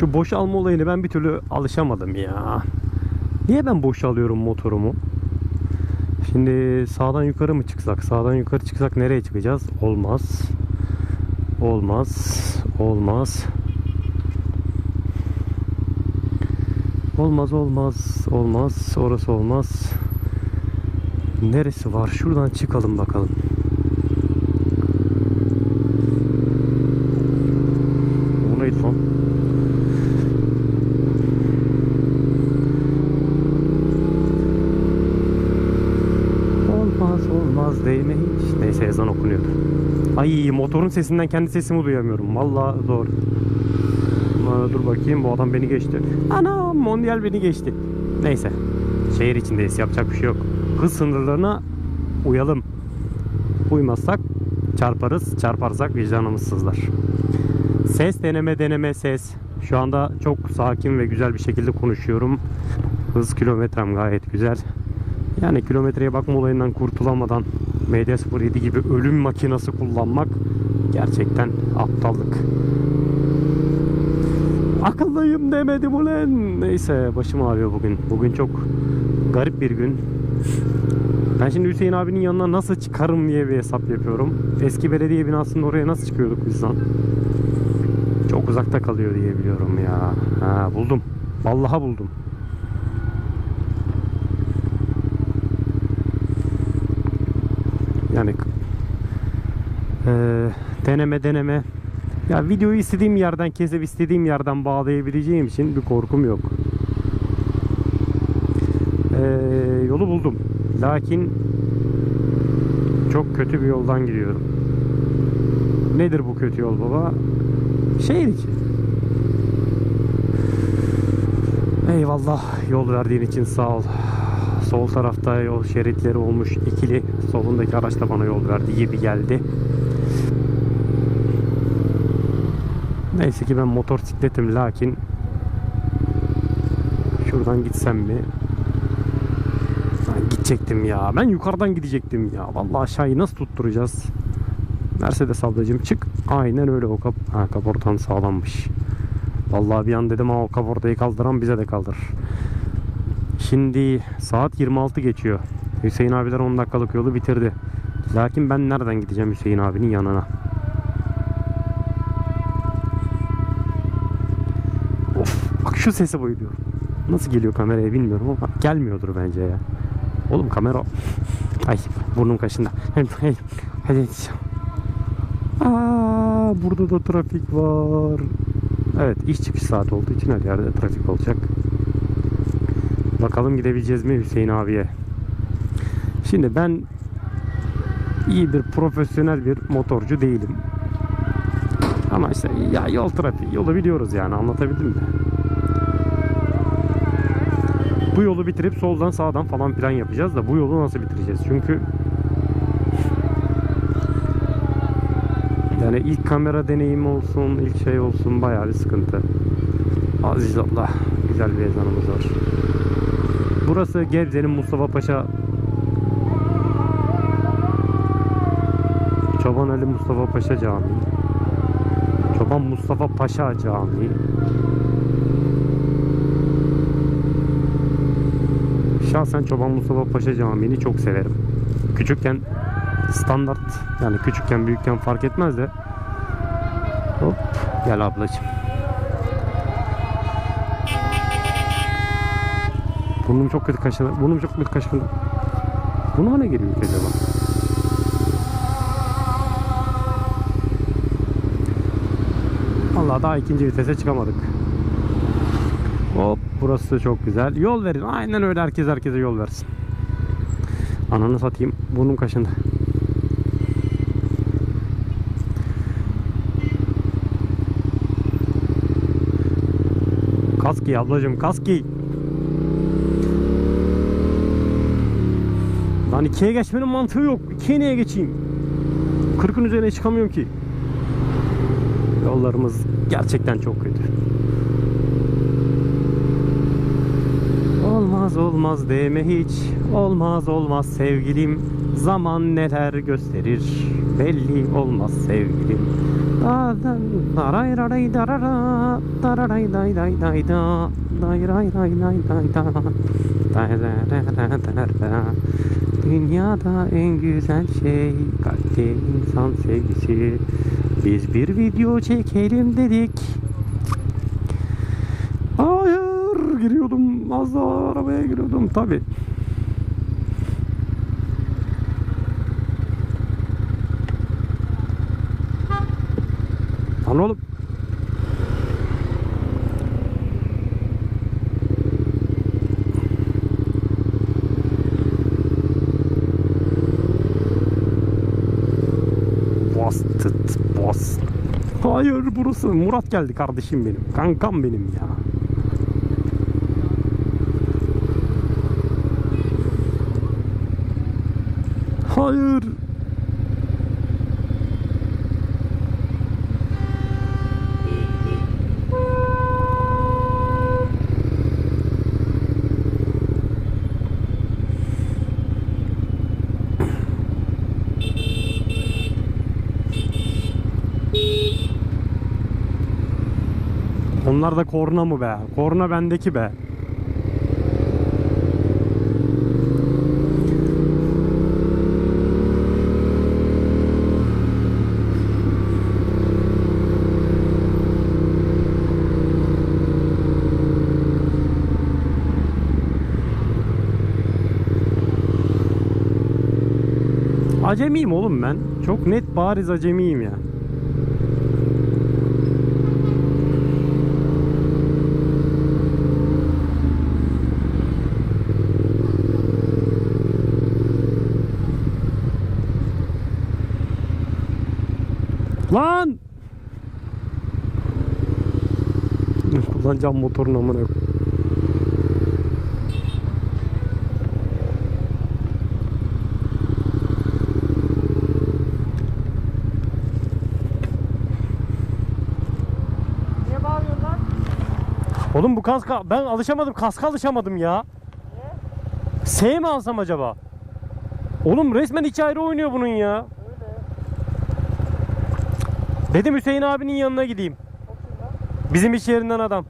Şu boşalma olayını ben bir türlü alışamadım ya. Niye ben boşalıyorum motorumu? Şimdi sağdan yukarı mı çıksak? Sağdan yukarı çıksak nereye çıkacağız? Olmaz. Olmaz. Olmaz. Olmaz olmaz. Olmaz. Orası olmaz. Neresi var? Şuradan çıkalım bakalım. O neydi lan? Olmaz olmaz değme hiç. Neyse ezan okunuyordu. Ay motorun sesinden kendi sesimi duyamıyorum. Vallahi zor. Ama dur bakayım bu adam beni geçti. Ana Mondial beni geçti. Neyse. Şehir içindeyiz yapacak bir şey yok. Hız sınırlarına uyalım. Uymazsak çarparız. Çarparsak vicdanımız sızlar. Ses deneme deneme ses. Şu anda çok sakin ve güzel bir şekilde konuşuyorum. Hız kilometrem gayet güzel. Yani kilometreye bakma olayından kurtulamadan MD-07 gibi ölüm makinası kullanmak gerçekten aptallık. Akıllıyım demedim ulan. Neyse başım ağrıyor bugün. Bugün çok garip bir gün. Ben şimdi Hüseyin abinin yanına nasıl çıkarım diye bir hesap yapıyorum. Eski belediye binasının oraya nasıl çıkıyorduk biz lan? Çok uzakta kalıyor diye biliyorum ya. Ha, buldum. Vallahi buldum. Yani eee, deneme deneme. Ya videoyu istediğim yerden kesip istediğim yerden bağlayabileceğim için bir korkum yok. Eee, yolu buldum. Lakin çok kötü bir yoldan gidiyorum. Nedir bu kötü yol baba? Şehir içi. Eyvallah yol verdiğin için sağ ol. Sol tarafta yol şeritleri olmuş ikili. Solundaki araç da bana yol verdi gibi geldi. Neyse ki ben motosikletim lakin şuradan gitsem mi? Ben gidecektim ya. Ben yukarıdan gidecektim ya. Vallahi aşağıyı nasıl tutturacağız? Mercedes ablacığım çık. Aynen öyle o kap ha, kaportan sağlammış. Vallahi bir an dedim ha o kaportayı kaldıran bize de kaldır. Şimdi saat 26 geçiyor. Hüseyin abiler 10 dakikalık yolu bitirdi. Lakin ben nereden gideceğim Hüseyin abinin yanına? Of bak şu sese bayılıyorum. Nasıl geliyor kameraya bilmiyorum ama gelmiyordur bence ya. Oğlum kamera... Ay burnum kaşında. Hadi. Aa, burada da trafik var. Evet iş çıkış saati olduğu için her yerde trafik olacak. Bakalım gidebileceğiz mi Hüseyin abiye. Şimdi ben iyi bir profesyonel bir motorcu değilim. Ama işte ya yol trafiği yolu biliyoruz yani anlatabildim mi? Bu yolu bitirip soldan sağdan falan plan yapacağız da bu yolu nasıl bitireceğiz? Çünkü yani ilk kamera deneyimi olsun, ilk şey olsun bayağı bir sıkıntı. Aziz Allah, güzel bir ezanımız var. Burası Gebze'nin Mustafa Paşa Çoban Ali Mustafa Paşa Camii. Çoban Mustafa Paşa Camii. Şahsen Çoban Mustafa Paşa Camii'ni çok severim. Küçükken standart yani küçükken büyükken fark etmez de hop gel ablacığım. Burnum çok kötü kaşındı. Burnum çok kötü kaşındı. Buna ne geliyor ki acaba? Vallahi daha ikinci vitese çıkamadık. Hop burası da çok güzel. Yol verin. Aynen öyle herkes herkese yol versin. Ananı satayım. Burnum kaşındı. Kask giy ablacığım kask giy. Lan ikiye geçmenin mantığı yok. İkiye niye geçeyim? Kırkın üzerine çıkamıyorum ki. Yollarımız gerçekten çok kötü. Olmaz olmaz deme hiç. Olmaz olmaz sevgilim. Zaman neler gösterir. Belli olmaz sevgilim. Da da daray raray darara dararay day day day da day ray ray day day da day da da da da da Dünyada en güzel şey kalpte insan sevgisi. Biz bir video çekelim dedik. Hayır giriyordum. Az daha arabaya giriyordum. Tabi Lan oğlum Hayır burası Murat geldi kardeşim benim. Kankam benim ya. Hayır. Onlar da korna mı be? Korna bendeki be. Acemiyim oğlum ben. Çok net bariz acemiyim ya. Lan! Kullanacağım motorun amına. Oğlum bu kaska ben alışamadım kaska alışamadım ya. S mi alsam acaba? Oğlum resmen iki ayrı oynuyor bunun ya. Dedim Hüseyin abinin yanına gideyim. Bizim iş yerinden adam.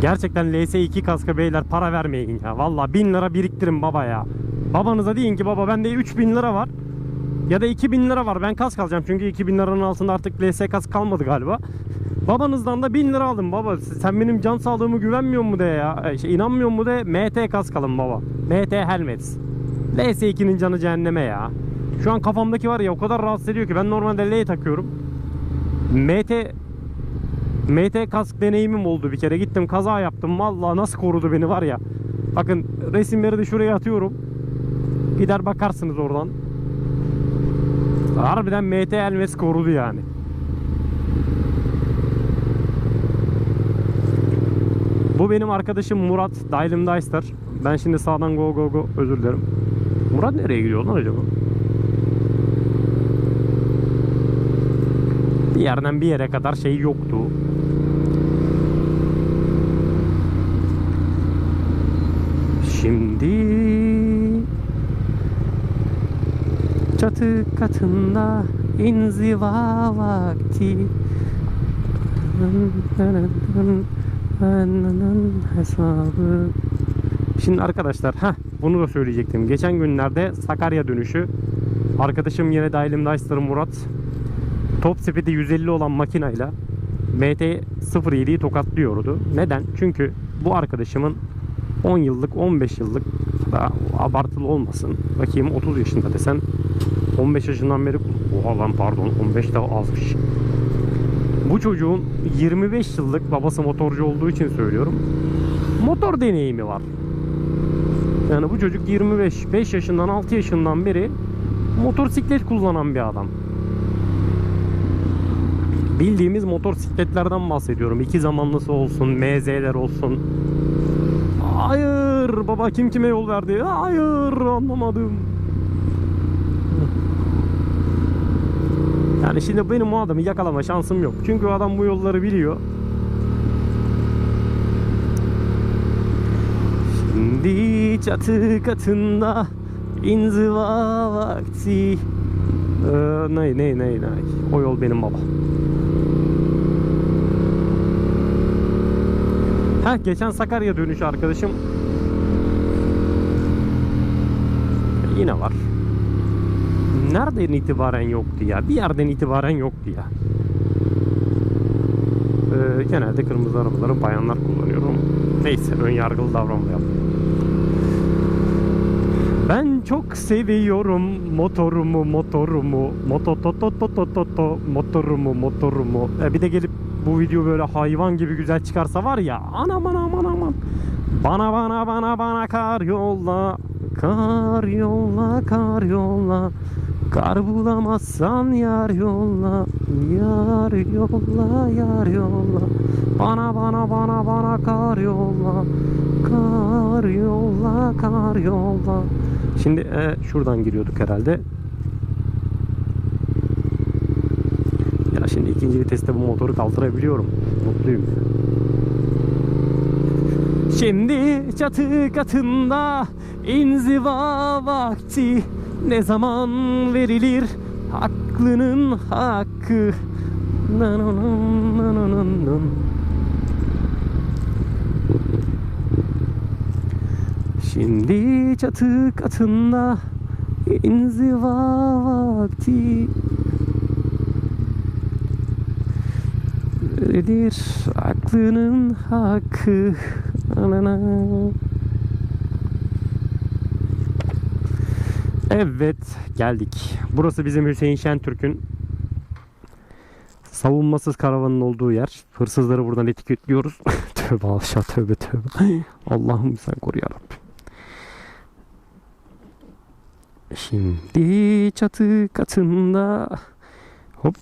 Gerçekten LS2 kaska beyler para vermeyin ya. Valla 1000 lira biriktirin baba ya. Babanıza deyin ki baba bende 3000 lira var. Ya da 2000 lira var. Ben kask alacağım. Çünkü 2000 liranın altında artık LS kask kalmadı galiba. Babanızdan da 1000 lira aldım baba. Sen benim can sağlığımı güvenmiyor mu de ya? E, Şey, inanmıyor mu de MT kask alın baba. MT Helmets. LS2'nin canı cehenneme ya. Şu an kafamdaki var ya o kadar rahatsız ediyor ki ben normalde L takıyorum. MT MT kask deneyimim oldu bir kere. Gittim kaza yaptım. Vallahi nasıl korudu beni var ya. Bakın resimleri de şuraya atıyorum. Gider bakarsınız oradan. Harbiden MT Elmes korudu yani. Bu benim arkadaşım Murat Dailem Deister. Ben şimdi sağdan go go go özür dilerim. Murat nereye gidiyor lan acaba? Bir yerden bir yere kadar şey yoktu. Şimdi çatı katında inziva vakti hesabı Şimdi arkadaşlar ha bunu da söyleyecektim. Geçen günlerde Sakarya dönüşü arkadaşım yine dahilim Deister Murat top speed'i 150 olan makinayla MT 07'yi tokatlıyordu. Neden? Çünkü bu arkadaşımın 10 yıllık 15 yıllık daha abartılı olmasın. Bakayım 30 yaşında desen 15 yaşından beri oha lan pardon 15 de azmış. Bu çocuğun 25 yıllık babası motorcu olduğu için söylüyorum. Motor deneyimi var. Yani bu çocuk 25 5 yaşından 6 yaşından beri motosiklet kullanan bir adam. Bildiğimiz motosikletlerden bahsediyorum. İki zamanlısı olsun, MZ'ler olsun. Hayır baba kim kime yol verdi? Hayır anlamadım. Yani şimdi benim o adamı yakalama şansım yok. Çünkü o adam bu yolları biliyor. Şimdi çatı katında inziva vakti. Ee, ne ne ne ne. O yol benim baba. Ha geçen Sakarya dönüşü arkadaşım. Yine var. Nereden itibaren yoktu ya? Bir yerden itibaren yoktu ya. Ee, genelde kırmızı arabaları bayanlar kullanıyorum. Neyse ön yargılı davranmayalım. Ben çok seviyorum motorumu motorumu mototototototo motorumu motorumu. E bir de gelip bu video böyle hayvan gibi güzel çıkarsa var ya anam anam anam. Bana bana bana bana kar yolla kar yolla kar yolla Kar bulamazsan yar yolla Yar yolla yar yolla. Bana bana bana bana kar yolla Kar yolla kar yolla. Şimdi e, şuradan giriyorduk herhalde. Ya şimdi ikinci viteste bu motoru kaldırabiliyorum. Mutluyum. Şimdi çatı katında inziva vakti ne zaman verilir haklının hakkı. Şimdi çatı katında inziva vakti verilir aklının hakkı Anana. Evet geldik. Burası bizim Hüseyin Şentürk'ün savunmasız karavanın olduğu yer. Hırsızları buradan etiketliyoruz. tövbe aşağı tövbe tövbe. Allah'ım sen koru yarabbim. Şimdi çatı katında hop